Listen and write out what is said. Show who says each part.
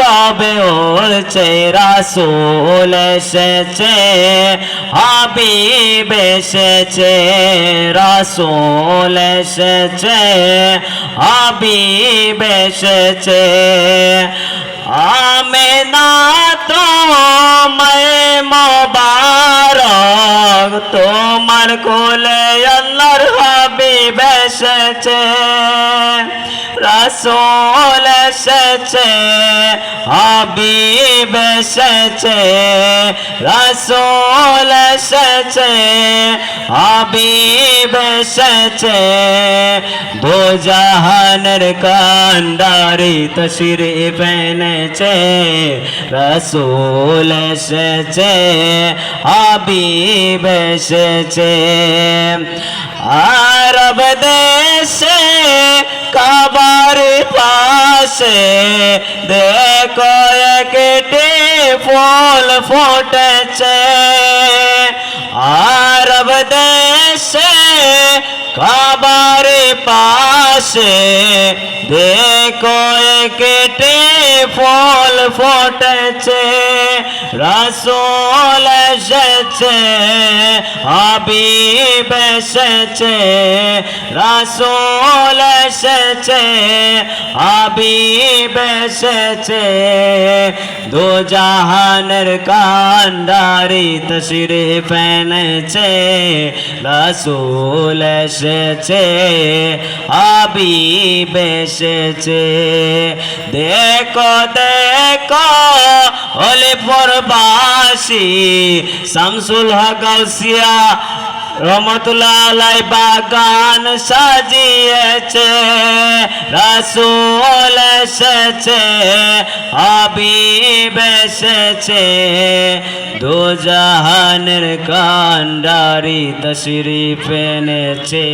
Speaker 1: রবে উড়ছে রাসুল এসেছে, হাবিব এসেছে, রাসুল এসেছে, হাবিব এসেছে। আমেনা তোমায় মোবারক, তোমার কোলে আল্লাহর হাবিব এসেছে। রাসূল এসেছে হাবিব এসেছে রাসূল এসেছে, হাবিব এসেছে। দো জাহানের কান্ডারি তশরিফ এনেছে, রাসূল এসেছে, হাবিব এসেছে। আরব দেশে কাবার পাশে দেখো একটি ফুল ফুটেছে আরব দেশে কাবার পাশে দেখো একটি ফুল ফুটেছে রসুল এসেছে হাবিব এসেছে রসুল এসেছে, হাবিব এসেছে। দু জাহানের কান্ডারি তশিরে ফেনেছে রসুল এসেছে, হাবিব এসেছে। দেখো দেখো হলে পরবাসী শামসুল হকালসিয়া রহমতুল্লাহ আলাই বাগান সাজিয়েছে রাসুল এসেছে হাবিব এসেছে। দু জাহানের কান্ডারি তশরিফ এনেছে।